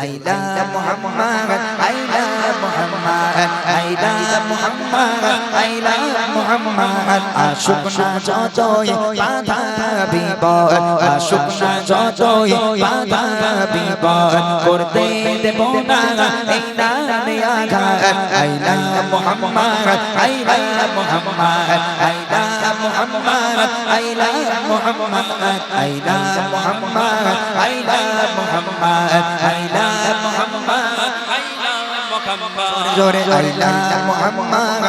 আইলা মুহাম্মদ আইলা মুহাম্মদ আইলা মুহাম্মদ আইলা মুহাম্মদ। আশুক না যতই বাধা বিপদ আশুক না যতই বাধা বিপদ করতে দেব না এই নামে আঘাত। আইলা মুহাম্মদ আইলা মুহাম্মদ আইলা Muhammad. Muhammad Aila Muhammad Aila Muhammad Aila Muhammad Aila Muhammad Aila Muhammad Jore Aila Muhammad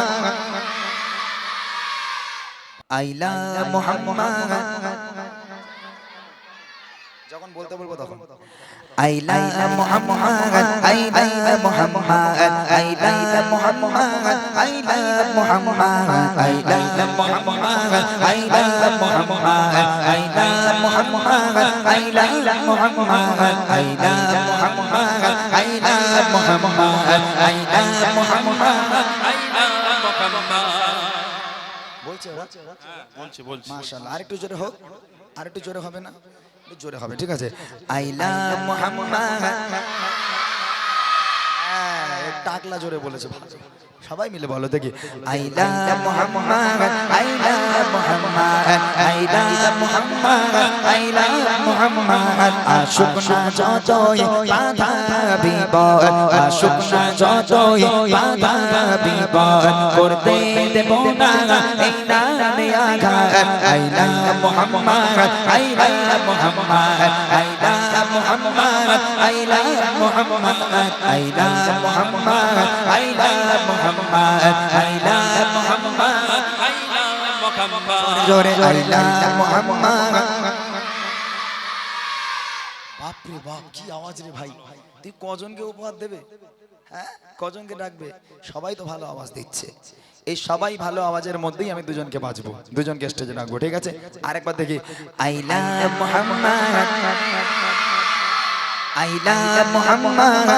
Aila Muhammad যখন বলতে বলব তখন আইলা মুহাম্মদ আইলা মুহাম্মদ আইলা মুহাম্মদ আইলা মুহাম্মদ আইলা মুহাম্মদ আইলা মুহাম্মদ আইলা মুহাম্মদ আইলা মুহাম্মদ আইলা মুহাম্মদ আইলা মুহাম্মদ আইলা মুহাম্মদ আইলা মুহাম্মদ বলছে ওরা? বলছে বলছি মাশাআল্লাহ আরেকটু জোরে হোক আরেকটু জোরে হবে না? জোরে হবে ঠিক আছে। আইলা মুহাম্মদ। হ্যাঁ, টাকলা জোরে বলেছে সবাই মিলে বলো দেখি। আইলা মুহাম্মদ আইলা মুহাম্মদ আইলা কজনকে উপহার দেবে? হ্যাঁ? কজনকে ডাকবে? সবাই তো ভালো আওয়াজ দিচ্ছে। এই সবাই ভালো আওয়াজের মধ্যেই আমি দুজনকে বাঁচবো দুজনকে স্টেজে ডাকবো ঠিক আছে? আরেকবার দেখি। I Muhammad. Aila Muhammad.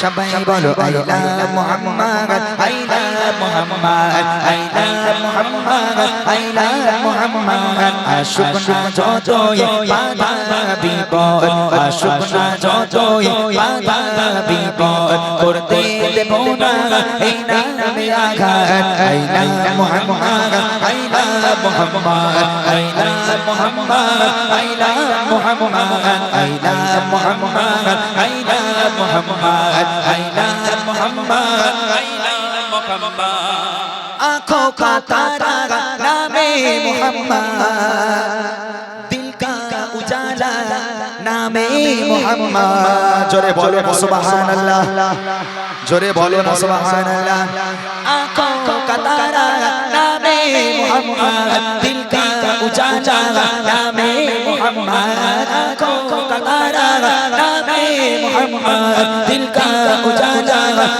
সবাই বলো আইলা মুহাম্মদ। আইলা মুহাম্মদ। আইলা মুহাম্মদ। আইলা মুহাম্মদ। আশুক না যতই বাধা বিপদ। আশুক না যতই বাধা বিপদ। করতে দেব না। এই খান আইনা মোহাম্মদ আইনা মোহাম্মদ আইনা মোহাম্মদ আইনা মোহাম্মদ আইনা মোহাম্মদ আইনা মোহাম্মদ আইনা মোহাম্মদ আইনা মোহাম্মদ আঁখো কা তারা নামে মোহাম্মদ নামে মোহাম্মদ। জোরে বলে সুবহানাল্লাহ। জোরে বলে সুবহানাল্লাহ। আকো কাতারা मोहम्मद दिल का उजाला नामे मोहम्मद आंखों का तारा नामे मोहम्मद दिल का उजाला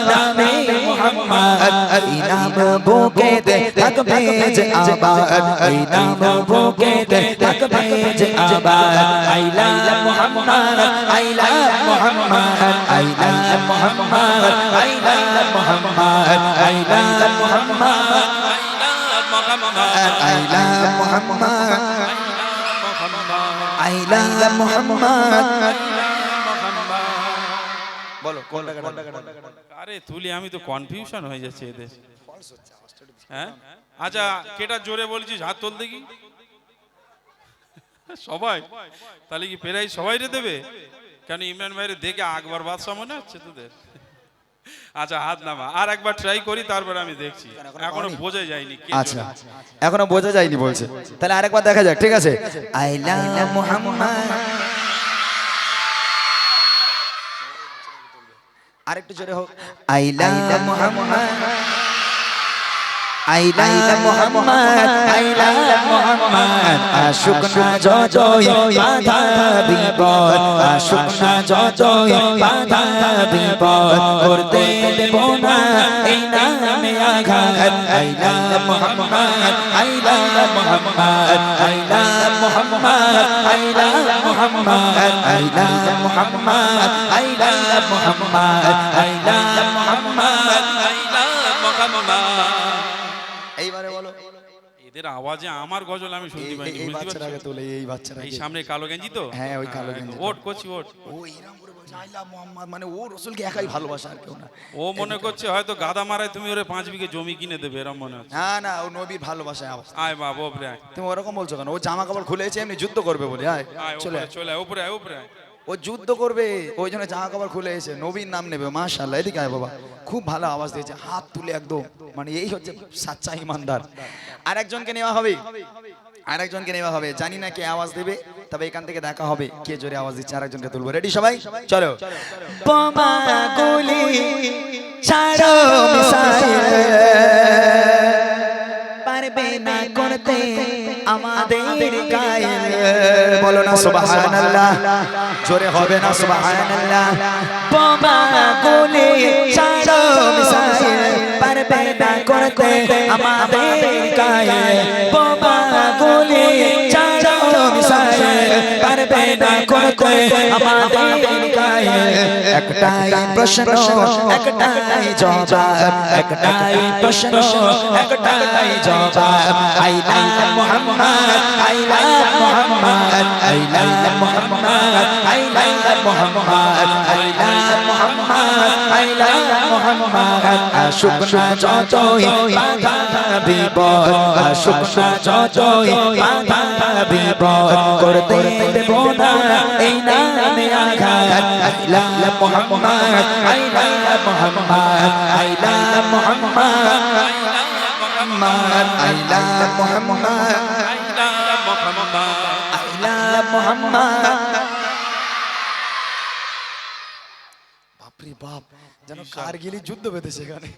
नामे मोहम्मद इनाम बुके दे तक भेज आबाद इनाम बुके दे तक भेज आबाद आइला मोहम्मद आइला मोहम्मद आइला मोहम्मद आइला मोहम्मद आइला Mohammad I love Muhammad I love Muhammad বলো কোন আরে তুলি, আমি তো কনফিউশন হয়ে যাচ্ছে এদের। হ্যাঁ? আচ্ছা কেটা জোরে বলছিস? হাত তোল কি সবাই? তাহলে কি প্রায় সবাই রে দেবে? কেন ইমরান ভাইরে দেখে আকবর বাদশাহ মনে হচ্ছে তোদের? আচ্ছা হাত নামা। আর একবার ট্রাই করি তারপরে আমি দেখছি। এখনও বোঝা যায়নি আচ্ছা এখনও বোঝা যায়নি বলছে। তাহলে আরেকবার দেখা যাক ঠিক আছে? আইলা মুহাম্মদ। আরেকটু জোরে হোক। আইলা মুহাম্মদ। আইলা মুহাম্মদ আইলা মুহাম্মদ আশুক না যতই বাধা বিপদ আশুক না যতই বাধা বিপদ করতে দেব না এই নামে আঘাত আইলা মুহাম্মদ আইলা মুহাম্মদ আইলা মুহাম্মদ আইলা মুহাম্মদ আইলা মুহাম্মদ আইলা মুহাম্মদ আইলা আইলা এদের আওয়াজ আমার গজল আমি শুনতে পাইনি এই পারছ তোলে এই এই সামনে কালো গেঞ্জি তো? হ্যাঁ, ওই কালো গেঞ্জি। ওট করছি ওট। ও এরকম করে বলছে আই লাভ মোহাম্মদ মানে ও রসুলকে একাই ভালোবাসা আর কেউ না। ও মনে করছে হয়তো গাদা মারায় তুমি ওরে পাঁচ বিঘে জমি কিনে দেবে এরম মনে হচ্ছে। না না ও নবীর ভালোবাসায় অবস্থা। আয় বাবা ওপরে তুমি ওরকম বলছো কেন? ও জামা কাপড় খুলেছে এমনি যুদ্ধ করবে বলে আয় চলে। চলে উপরে আয় উপরে আয়। ও যুদ্ধ করবে ওই জন্য জামা কাপড় খুলে এসে নবীর নাম নেবে মাশাল্লাহ এদিকে আয় বাবা। খুব ভালো আওয়াজ দিয়েছে হাত তুলে একদম মানে এই হচ্ছে সাচ্চা ইমানদার। আর একজনকে নেওয়া হবে আর একজনকে নেওয়া হবে জানি না কে আওয়াজ দেবে তবে এখান থেকে দেখা হবে কে জোরে আওয়াজ দিচ্ছে আর একজনকে তুলবো। রেডি সবাই? চলো। বোমা গুলি ছাড়ো পারবে না করতে আমাদের গায়ে। বলো না সুবহানাল্লাহ। জোরে হবে না, সুবহানাল্লাহ। বোমা গুলি ছাড়ো, মিসাইল পারবে না করতে আমাদের কায়ে বোমা গুলি ছাড়ো, মিসাইল পারবে না করতে আমাদের একটাই প্রশ্ন, একটাই জবাব, একটাই প্রশ্ন, একটাই জবাব। I love Muhammad, I love Muhammad, I love Muhammad, I love Muhammad, I love Muhammad, I love Muhammad. আশুক না যতই বাধা বিপদ আশুক না যতই বাধা আইলা বাপরে বাপ যেন কারগিলি যুদ্ধ বেঁধেছে এখানে।